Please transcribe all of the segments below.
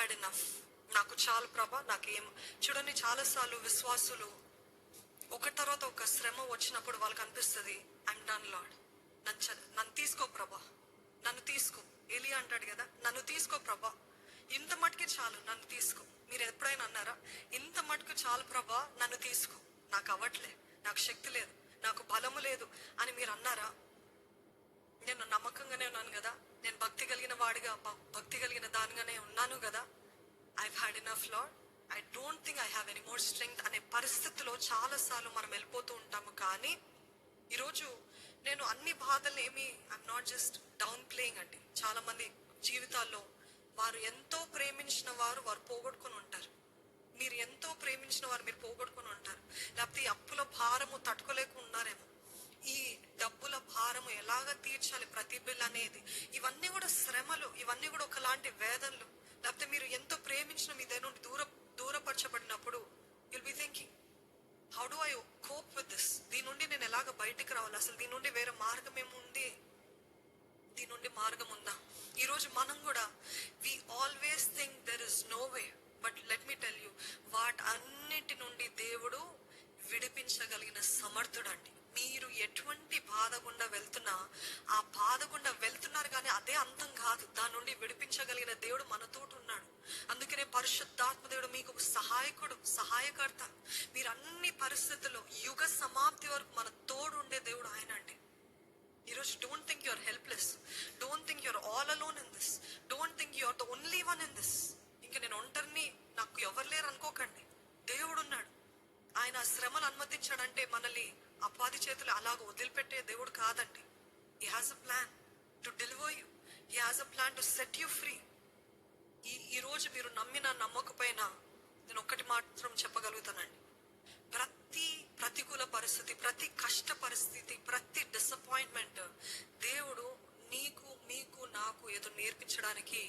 Had enough నాకు చాలు ప్రభా నాకేం చూడండి చాలాసార్లు విశ్వాసులు ఒక తర్వాత ఒక శ్రమ వచ్చినప్పుడు వాళ్ళకి అనిపిస్తుంది ఐమ్ డన్ లాడ్ నన్ను నన్ను తీసుకో ప్రభా. నన్ను తీసుకో. ఎలి అంటాడు కదా నన్ను తీసుకో ప్రభా. ఇంత మటుకి చాలు నన్ను తీసుకో. మీరు ఎప్పుడైనా అన్నారా ఇంత మటుకు చాలు ప్రభా నన్ను తీసుకో. నాకు అవ్వట్లే. నాకు శక్తి లేదు. నాకు బలము లేదు. అని మీరు అన్నారా? నేను నమ్మకంగానే ఉన్నాను కదా. నేను భక్తి కలిగిన వాడిగా భక్తి కలిగిన దానిగానే ఉన్నాను కదా. I had enough Lord I don't think I have any more strength అనే పరిస్థితిలో చాలా సార్లు మనం వెళ్ళిపోతూ ఉంటాము. కానీ ఈరోజు నేను అన్ని బాధలు ఏమి I'm not just down playing అండి. చాలా మంది జీవితాల్లో వారు ఎంతో ప్రేమించిన వారు వారు పోగొట్టుకొని ఉంటారు. మీరు ఎంతో ప్రేమించిన వారు మీరు పోగొట్టుకొని ఉంటారు. లేకపోతే ఈ అప్పుల భారము తట్టుకోలేక ఉన్నారేమో. ఎలాగ తీర్చాలి ప్రతి బిల్ అనేది? ఇవన్నీ కూడా శ్రమలు ఇవన్నీ కూడా ఒకలాంటి వేదనలు. లేకపోతే మీరు ఎంతో ప్రేమించిన మీ దగ్గర నుండి దూర దూరపరచబడినప్పుడు you'll be thinking how do I cope with this దీని నుండి నేను ఎలాగ బయటికి రావాలి? అసలు దీని నుండి వేరే మార్గం ఏముంది? దీని నుండి మార్గం ఉందా? ఈరోజు మనం కూడా we always think there is no way but let me tell you వాటి అన్నిటి నుండి దేవుడు విడిపించగలిగిన సమర్థ నుండి దేవుడు మనతోటి ఉన్నాడు. అందుకనే పరిశుద్ధాత్మ దేవుడు మీకు సహాయకుడు సహాయకర్త. మీరు అన్ని పరిస్థితుల్లో యుగ సమాప్తి వరకు మన తోడు ఉండే దేవుడు ఆయన అండి. ఈరోజు don't think your helpless don't think your all alone in this don't think your the only one in this ఇంకా నేను ఒంటరిని నాకు ఎవరు లేరు అనుకోకండి. దేవుడు ఉన్నాడు. ఆయన శ్రమలు శ్రమను అనుమతించాడంటే మనల్ని అపాధి చేతులు అలాగ వదిలిపెట్టే దేవుడు కాదండి. ఈ has a plan to deliver you he has a plan to set you free ఈ ఈరోజు మీరు నమ్మిన నమ్మకపోయినా నేను ఒక్కటి మాత్రం చెప్పగలుగుతానండి. ప్రతి ప్రతికూల పరిస్థితి ప్రతి కష్ట పరిస్థితి ప్రతి డిసప్పాయింట్మెంట్ దేవుడు నీకు మీకు నాకు ఏదో నేర్పించడానికి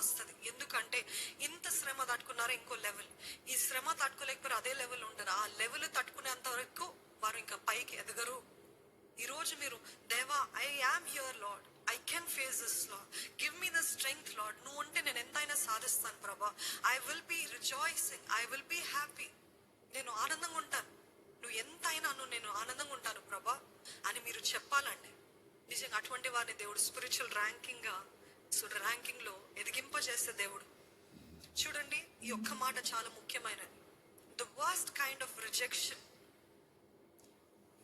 వస్తుంది. ఎందుకంటే ఇంత శ్రమ తట్టుకున్నారో ఇంకో లెవెల్. ఈ శ్రమ తట్టుకోలేకపోతే అదే లెవెల్ ఉండరు ఆ లెవెల్ తట్టుకునేంత వరకు వారు ఇంకా పైకి ఎదగరు. ఈ రోజు మీరు దేవా I am here Lord I can face this Lord give me the strength Lord నువ్వు ఉంటే నేను ఎంతైనా సాధిస్తాను ప్రభా. I will be rejoicing I will be happy నేను ఆనందంగా ఉంటాను. నువ్వు ఎంతైనా నువ్వు నేను ఆనందంగా ఉంటాను ప్రభా అని మీరు చెప్పాలండి నిజంగా అటువంటి వారిని దేవుడు స్పిరిచువల్ ర్యాంకింగ్గా సో ర్యాంకింగ్లో ఎదిగింపజేసే దేవుడు. చూడండి ఈ ఒక్క మాట చాలా ముఖ్యమైనది. The worst kind of rejection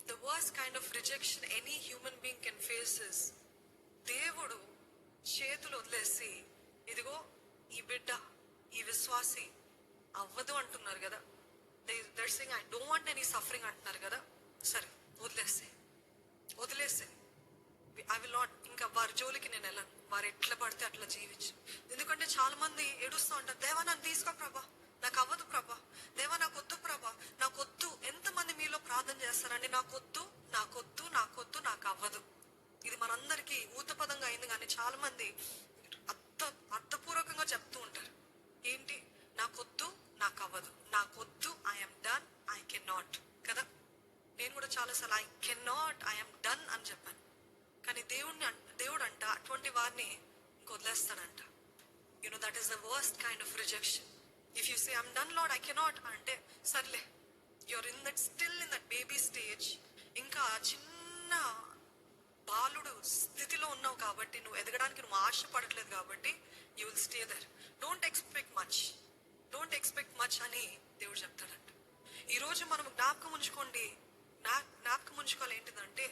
the worst kind of rejection any human being can faces దేవుడు చేతులు వదిలేసి ఇదిగో ఈ బిడ్డ ఈ విశ్వాసి అవ్వదు అంటున్నారు కదా. That thing I don't want any suffering అంటున్నారు కదా. సరే ఐ విల్ నాట్ ఇంకా వారి జోలికి నేను వెళ్ళను. వారు ఎట్లా పడితే అట్లా జీవించు. ఎందుకంటే చాలా మంది ఏడుస్తూ ఉంటారు దేవా నన్ను తీసుకో ప్రభా. నాకు అవ్వదు ప్రభా. దేవా నాకు వద్దు ప్రభా. నాకు వద్దు. ఎంతమంది మీలో ప్రార్థన చేస్తారండి? నాకు వద్దు నాకు వద్దు నాకు వద్దు నాకు అవ్వదు. ఇది మనందరికీ ఊతపదంగా అయింది కానీ చాలా మంది అర్థ అర్థపూర్వకంగా చెప్తూ ఉంటారు. ఏంటి? నాకొద్దు నాకు అవ్వదు. నాకొద్దు I'm done I can not కదా? నేను కూడా చాలాసార్లు I can not I'm done అని చెప్పాను. కానీ దేవుడిని దేవుడు అంట అటువంటి వారిని ఇంక వదిలేస్తాడంట you know that is the worst kind of rejection if you say I'm done Lord I cannot అంటే సర్లే your in that still in that baby stage ఇంకా చిన్న బాలుడు స్థితిలో ఉన్నావు కాబట్టి నువ్వు ఎదగడానికి నువ్వు ఆశపడట్లేదు కాబట్టి you will stay there don't expect much don't expect much అని దేవుడు చెప్తాడంట. ఈరోజు మనం జ్ఞాపకం ఉంచుకోండి. నా జ్ఞాపకం ఉంచుకోవాలి ఏంటిదంటే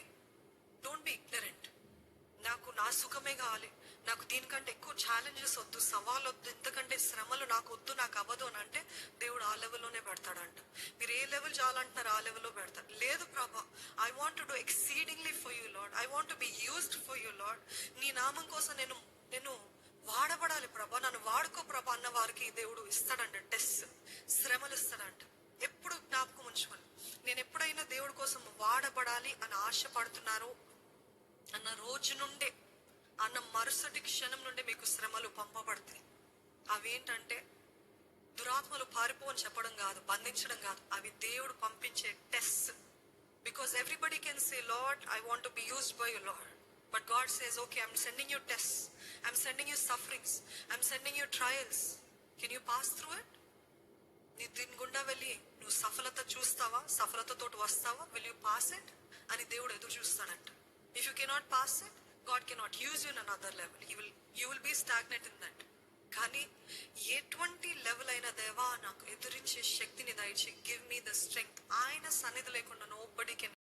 డోంట్ బి ఇగ్నరెంట్ నాకు నా కావాలి. నాకు దీనికంటే ఎక్కువ ఛాలెంజెస్ వద్దు. సవాల్ వద్దు ఎంతకంటే శ్రమలు నాకు వద్దు నాకు అవ్వదు అని అంటే దేవుడు ఆ లెవెల్లోనే పెడతాడంట. మీరు ఏ లెవెల్ చాలంటున్నారు ఆ లెవెల్లో పెడతారు. లేదు ప్రభా I want do exceedingly for you Lord I want be used for you Lord నీ నామం కోసం నేను నేను వాడబడాలి ప్రభా. నన్ను వాడుకో ప్రభా అన్న వారికి దేవుడు ఇస్తాడంట. టెస్ట్ శ్రమలు ఇస్తాడంట. ఎప్పుడు జ్ఞాపకం ఉంచుకోండి నేను ఎప్పుడైనా దేవుడి కోసం వాడబడాలి అని ఆశపడుతున్నారో అన్న రోజు నుండి మరుసటి క్షణం నుండి మీకు శ్రమలు పంపబడతాయి. అవేంటంటే దురాత్మలు పారిపో అని చెప్పడం కాదు బంధించడం కాదు. అవి దేవుడు పంపించే test because everybody can say Lord I want be used by you Lord but God says okay I'm sending you test I'm sending you sufferings I'm sending you trials can you pass through it నీ దీని గుండా వెళ్ళి నువ్వు సఫలత చూస్తావా? సఫలతతో వస్తావా? Will you pass it అని దేవుడు ఎదురు చూస్తాడంట. If you cannot pass it God cannot use you another level you will you will be stagnate in that కానీ ఎటువంటి లెవెల్ అయిన దేవా నాకు ఎదురించే శక్తిని దయచి గివ్ మీ ద స్ట్రెంగ్త్ ఆయన సన్నిధి లేకుండా నో బడీ కెన్